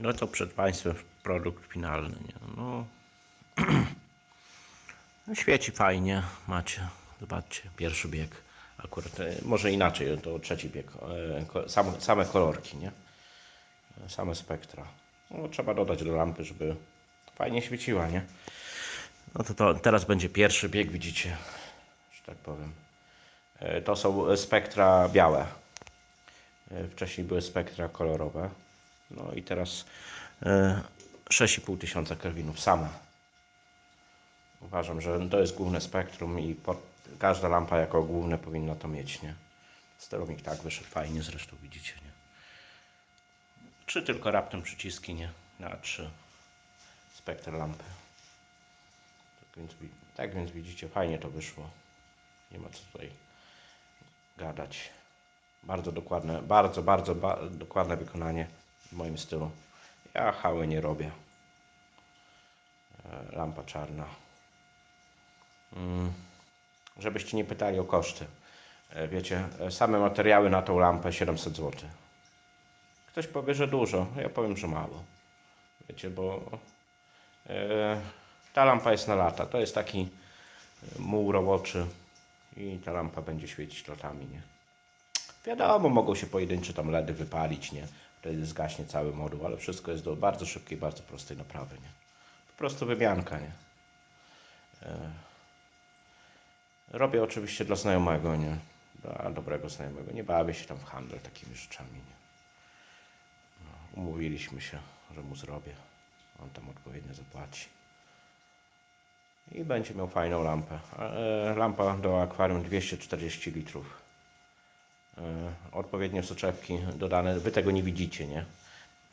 No to przed Państwem produkt finalny. Nie? No. no świeci fajnie, macie. Zobaczcie, pierwszy bieg. Akurat, e, może inaczej, to trzeci bieg. E, Same, same kolorki, nie? E, Same spektra. No, trzeba dodać do lampy, żeby fajnie świeciła, nie? No to, to teraz będzie pierwszy bieg, widzicie, że tak powiem. To są spektra białe. Wcześniej były spektra kolorowe. No i teraz e, 6,5 tysiąca kelwinów same. Uważam, że to jest główne spektrum i każda lampa jako główne powinna to mieć, nie? Sterownik tak wyszedł fajnie, zresztą widzicie, nie? Czy tylko raptem przyciski, nie? Na trzy spektr lampy. Tak więc, wi- tak więc widzicie, fajnie to wyszło. Nie ma co tutaj gadać. Bardzo dokładne, bardzo, bardzo ba dokładne wykonanie w moim stylu. Ja hały nie robię. E, Lampa czarna. Mm. Żebyście nie pytali o koszty. E, Wiecie, e, same materiały na tą lampę 700 zł. Ktoś powie, że dużo, ja powiem, że mało. Wiecie, bo ta lampa jest na lata. To jest taki muł roboczy i ta lampa będzie świecić latami, nie? Wiadomo, mogą się pojedyncze tam LEDy wypalić, nie? Wtedy zgaśnie cały moduł, ale wszystko jest do bardzo szybkiej, bardzo prostej naprawy, nie? Po prostu wymianka, nie? E, Robię oczywiście dla znajomego, nie? Dla dobrego znajomego. Nie bawię się tam w handel takimi rzeczami, nie? No, umówiliśmy się, że mu zrobię. On tam odpowiednio zapłaci. I będzie miał fajną lampę. E, lampa do akwarium 240 litrów. E, odpowiednie soczewki dodane. Wy tego nie widzicie, nie?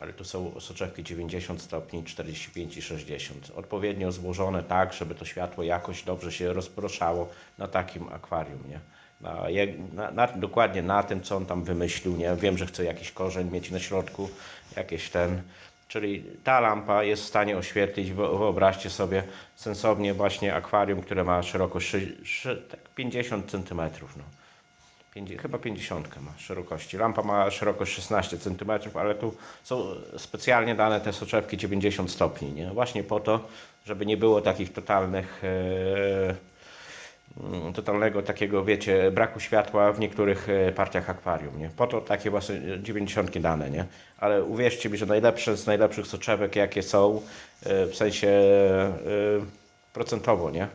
Ale to są soczewki 90 stopni, 45 i 60. Odpowiednio złożone tak, żeby to światło jakoś dobrze się rozproszało na takim akwarium, nie? Na, na, na, dokładnie na tym, co on tam wymyślił, nie? Wiem, że chce jakiś korzeń mieć na środku, jakieś ten. Czyli ta lampa jest w stanie oświetlić, wyobraźcie sobie, sensownie właśnie akwarium, które ma szerokość szy, szy, tak 50 cm. No. Pięćdzie- chyba 50 ma szerokości. Lampa ma szerokość 16 cm, ale tu są specjalnie dane te soczewki 90 stopni, nie? Właśnie po to, żeby nie było takich totalnych mm, totalnego takiego, wiecie, braku światła w niektórych e, partiach akwarium, nie? Po to takie właśnie 90 dane, nie? Ale uwierzcie mi, że najlepsze z najlepszych soczewek, jakie są, e, w sensie procentowo, nie?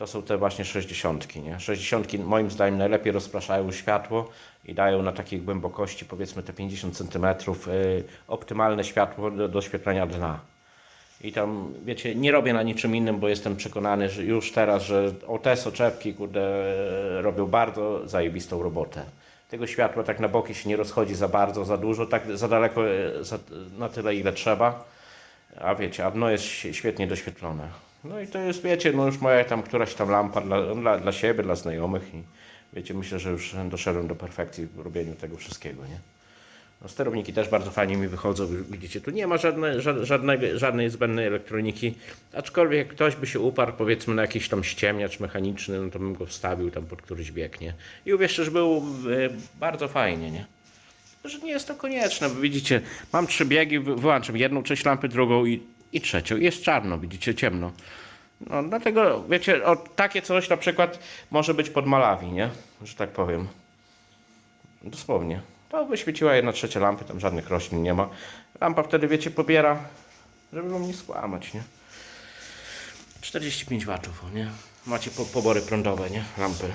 To są te właśnie 60, nie? 60 moim zdaniem najlepiej rozpraszają światło i dają na takiej głębokości, powiedzmy te 50 cm, optymalne światło do doświetlenia dna. I tam, wiecie, nie robię na niczym innym, bo jestem przekonany, że już teraz, że te soczewki, kurde, robią bardzo zajebistą robotę. Tego światła tak na boki się nie rozchodzi za bardzo, za dużo, tak za daleko, za, na tyle ile trzeba. A wiecie, a dno jest świetnie doświetlone. No i to jest, wiecie, no już moja tam któraś tam lampa dla, dla, dla siebie, dla znajomych i wiecie, myślę, że już doszedłem do perfekcji w robieniu tego wszystkiego, nie? No, sterowniki też bardzo fajnie mi wychodzą. Widzicie, tu nie ma żadne, ża- żadnego, żadnej zbędnej elektroniki. Aczkolwiek jak ktoś by się uparł, powiedzmy, na jakiś tam ściemniacz mechaniczny, no to bym go wstawił tam pod któryś bieg, nie? I uwierzcie, że był e, bardzo fajnie, nie? Że nie jest to konieczne, bo widzicie, mam trzy biegi, wy- wyłączam jedną część lampy, drugą i, i trzecią. Jest czarno, widzicie, ciemno. No dlatego, wiecie, o, takie coś na przykład może być pod Malawi, nie? Że tak powiem. Dosłownie. To wyświeciła jedna trzecia lampy, tam żadnych roślin nie ma. Lampa wtedy, wiecie, pobiera, żeby wam nie skłamać, nie? 45 watów, nie? Macie po, pobory prądowe, nie? Lampy.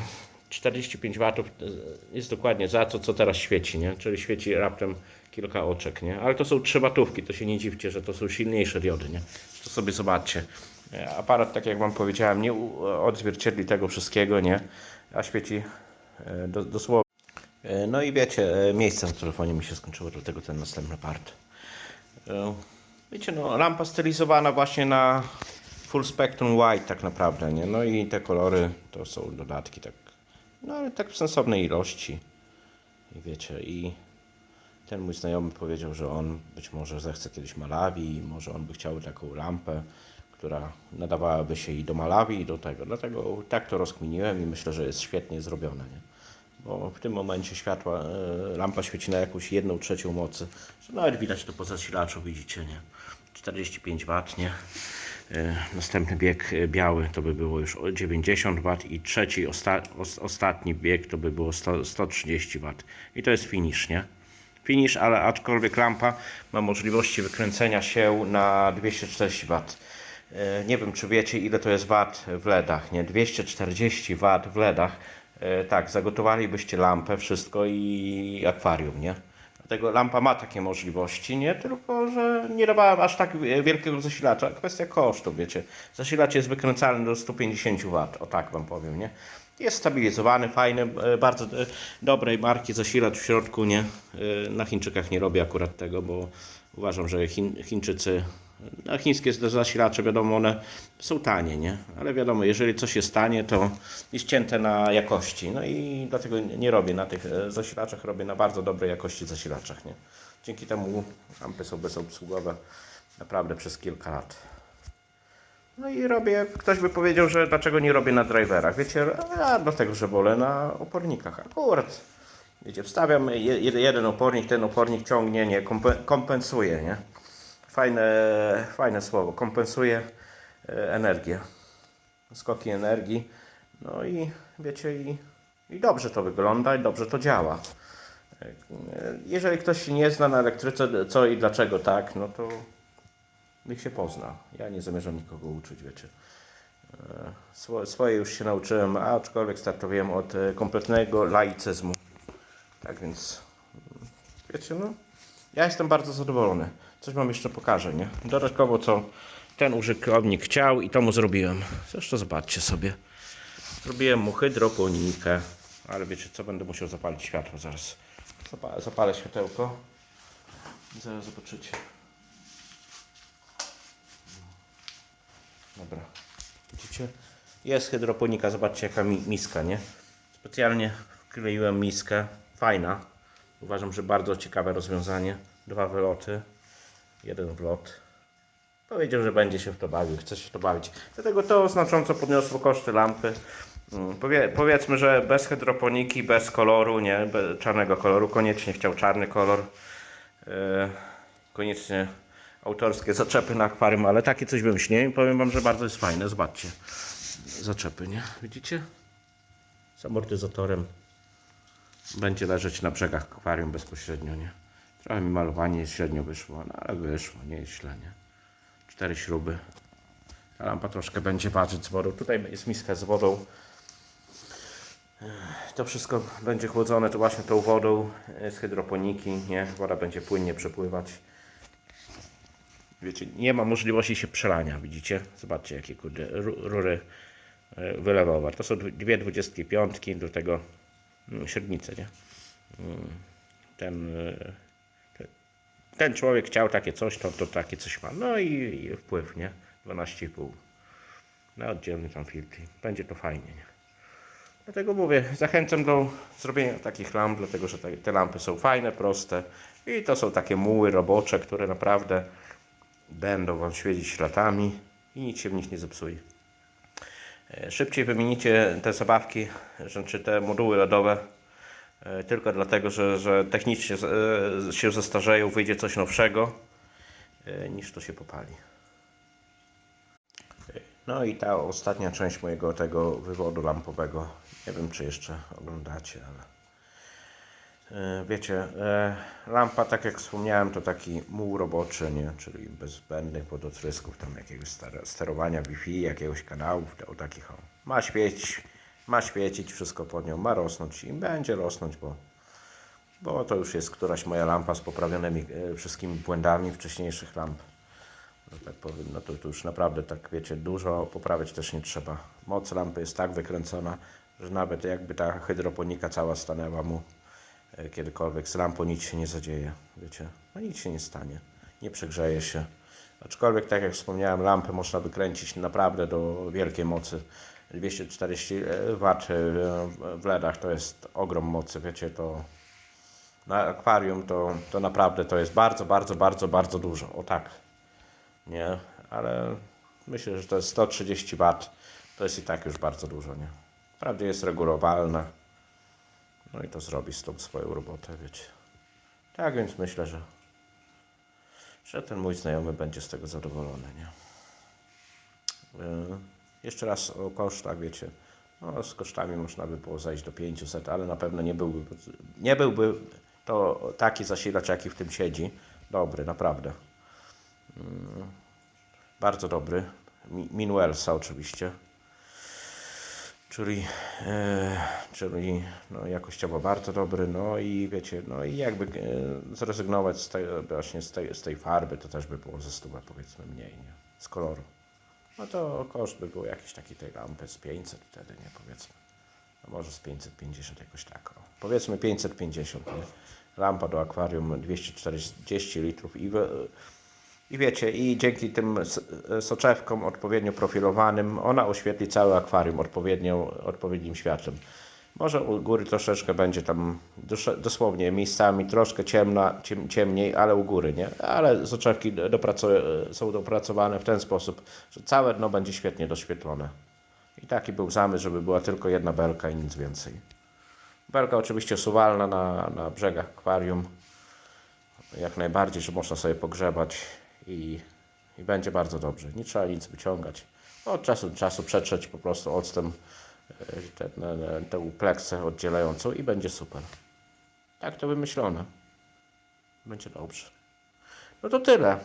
45 watów e, jest dokładnie za to, co teraz świeci, nie? Czyli świeci raptem kilka oczek, nie? Ale to są 3 watówki, to się nie dziwcie, że to są silniejsze diody, nie? To sobie zobaczcie. E, Aparat, tak jak wam powiedziałem, nie odzwierciedli tego wszystkiego, nie? A świeci e, do, dosłownie. E, No i wiecie, miejsce na telefonie mi się skończyło, dlatego ten następny part. Wiecie, no lampa stylizowana właśnie na full spectrum white tak naprawdę, nie? No i te kolory to są dodatki tak, no ale tak w sensownej ilości. I wiecie, i ten mój znajomy powiedział, że on być może zechce kiedyś Malawi, może on by chciał taką lampę, która nadawałaby się i do Malawi, i do tego. Dlatego tak to rozkminiłem i myślę, że jest świetnie zrobione, nie? bo w tym momencie światła, e, lampa świeci na jakąś jedną trzecią mocy. Nawet widać to po zasilaczu, widzicie, nie? 45 W, nie? E, Następny bieg e, biały to by było już o 90 W i trzeci, osta os ostatni bieg to by było 100, 130 W. I to jest finish, nie? Finish, ale aczkolwiek lampa ma możliwości wykręcenia się na 240 W. E, Nie wiem, czy wiecie, ile to jest wat w LEDach, nie? 240 W w LEDach. E, Tak, zagotowalibyście lampę, wszystko i akwarium, nie? Dlatego lampa ma takie możliwości, nie? Tylko, że nie dawała aż tak wielkiego zasilacza. Kwestia kosztu, wiecie. Zasilacz jest wykręcalny do 150 W, o tak wam powiem, nie? Jest stabilizowany, fajny, e, bardzo e, dobrej marki zasilacz w środku, nie? E, Na Chińczykach nie robię akurat tego, bo uważam, że Chińczycy, no chińskie zasilacze, wiadomo, one są tanie, nie? Ale wiadomo, jeżeli coś jest tanie, to jest cięte na jakości. No i dlatego nie robię na tych zasilaczach, robię na bardzo dobrej jakości zasilaczach, nie? Dzięki temu lampy są bezobsługowe naprawdę przez kilka lat. No i robię, ktoś by powiedział, że dlaczego nie robię na driverach. Wiecie, a dlatego, że wolę na opornikach. Akurat, wiecie, wstawiam je- jed- jeden opornik, ten opornik ciągnie, nie, kompe- kompensuje, nie? Fajne, fajne słowo, kompensuje e, energię. Skoki energii. No i wiecie, i, i dobrze to wygląda, i dobrze to działa. E, Jeżeli ktoś nie zna na elektryce, co i dlaczego tak, no to niech się pozna. Ja nie zamierzam nikogo uczyć, wiecie. E, Swo, swoje już się nauczyłem, aczkolwiek startowałem od e, kompletnego laicyzmu. Tak więc, wiecie, no, ja jestem bardzo zadowolony. Coś wam jeszcze pokażę, nie? Dodatkowo, co ten użytkownik chciał i to mu zrobiłem. Zresztą zobaczcie sobie. Zrobiłem mu hydroponikę, ale wiecie co, będę musiał zapalić światło zaraz. Zapa- Zapalę światełko. Zaraz zobaczycie. Dobra. Widzicie? Jest hydroponika, zobaczcie jaka mi miska, nie? Specjalnie wkleiłem miskę. Fajna. Uważam, że bardzo ciekawe rozwiązanie. Dwa wyloty. Jeden wlot. Powiedział, że będzie się w to bawił, chce się w to bawić. Dlatego to znacząco podniosło koszty lampy. Mm, Powie, powiedzmy, że bez hydroponiki, bez koloru, nie, bez czarnego koloru, koniecznie chciał czarny kolor. Yy, koniecznie autorskie zaczepy na akwarium, ale takie coś wymyśliłem i powiem wam, że bardzo jest fajne. Zobaczcie. Zaczepy, nie? Widzicie? Z amortyzatorem. Będzie leżeć na brzegach akwarium bezpośrednio, nie? Trochę mi malowanie średnio wyszło, no ale wyszło, nie jest źle, nie? Cztery śruby. Ta lampa troszkę będzie ważyć z wodą. Tutaj jest miska z wodą. To wszystko będzie chłodzone to właśnie tą wodą z hydroponiki, nie? Woda będzie płynnie przepływać. Wiecie, nie ma możliwości się przelania, widzicie? Zobaczcie jakie kurde ru- rury e, wylewowe. To są dwie dwudziestki piątki, do tego mm, średnice, nie? Mm, Ten, e, te- ten człowiek chciał takie coś, to, to takie coś ma. No i, i wpływ, nie? 12,5. Na oddzielny tam filtr. Będzie to fajnie, nie? Dlatego mówię, zachęcam do zrobienia takich lamp, dlatego że te lampy są fajne, proste i to są takie muły robocze, które naprawdę będą Wam świecić latami i nic się w nich nie zepsuje. E, Szybciej wymienicie te zabawki, czy te moduły LEDowe e, tylko dlatego, że, że technicznie e, się zestarzeją, wyjdzie coś nowszego, niż to się popali. No i ta ostatnia część mojego tego wywodu lampowego. Nie wiem, czy jeszcze oglądacie, ale. E, Wiecie, e, lampa, tak jak wspomniałem, to taki muł roboczy, nie? czyli bez zbędnych wodotrysków, tam jakiegoś sterowania Wi-Fi, jakiegoś kanałów, o takich. Ma świecić, ma świecić, wszystko pod nią, ma rosnąć i będzie rosnąć, bo, bo to już jest któraś moja lampa z poprawionymi e, wszystkimi błędami wcześniejszych lamp że tak powiem, no to, to już naprawdę tak wiecie, dużo poprawiać też nie trzeba. Moc lampy jest tak wykręcona, że nawet jakby ta hydroponika cała stanęła mu kiedykolwiek. Z lampą nic się nie zadzieje, wiecie, no nic się nie stanie, nie przegrzeje się. Aczkolwiek, tak jak wspomniałem, lampę można wykręcić naprawdę do wielkiej mocy. 240 W e, w LEDach to jest ogrom mocy, wiecie, to na akwarium to, to naprawdę to jest bardzo, bardzo, bardzo, bardzo dużo, o tak nie, ale myślę, że to jest 130 W, to jest i tak już bardzo dużo, nie. Wprawdzie jest regulowalna, No i to zrobi z tą swoją robotę, wiecie. Tak więc myślę, że, że ten mój znajomy będzie z tego zadowolony, nie? Yy, Jeszcze raz o kosztach, wiecie. No, z kosztami można by było zejść do 500, ale na pewno nie byłby, nie byłby to taki zasilacz, jaki w tym siedzi. Dobry, naprawdę. Mm, Bardzo dobry. Mi- Minuelsa oczywiście. Czyli, e, czyli no, jakościowo bardzo dobry, no i wiecie, no i jakby e, zrezygnować z tej, właśnie z tej, z tej farby, to też by było ze stówę powiedzmy mniej, nie? Z koloru. No to koszt by był jakiś taki tej lampy z 500 wtedy, nie powiedzmy. A może z 550 jakoś tak. O. Powiedzmy 550, nie? Lampa do akwarium 240 litrów i, wy, i wiecie, i dzięki tym s- soczewkom odpowiednio profilowanym, ona oświetli cały akwarium odpowiednio, odpowiednim światłem. Może u góry troszeczkę będzie tam dosłownie miejscami troszkę ciemna, ciem, ciemniej, ale u góry, nie? Ale soczewki dopraco- są dopracowane w ten sposób, że całe dno będzie świetnie doświetlone. I taki był zamysł, żeby była tylko jedna belka i nic więcej. Belka oczywiście suwalna na, na brzegach akwarium. Jak najbardziej, że można sobie pogrzebać i, i będzie bardzo dobrze. Nie trzeba nic wyciągać. Od czasu do czasu przetrzeć po prostu octem e, tę tę pleksę oddzielającą i będzie super. Tak to wymyślone. Będzie dobrze. No to tyle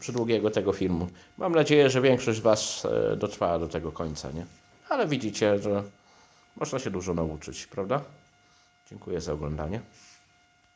przydługiego tego filmu. Mam nadzieję, że większość z Was e, dotrwała do tego końca, nie? Ale widzicie, że można się dużo nauczyć, prawda? Dziękuję za oglądanie.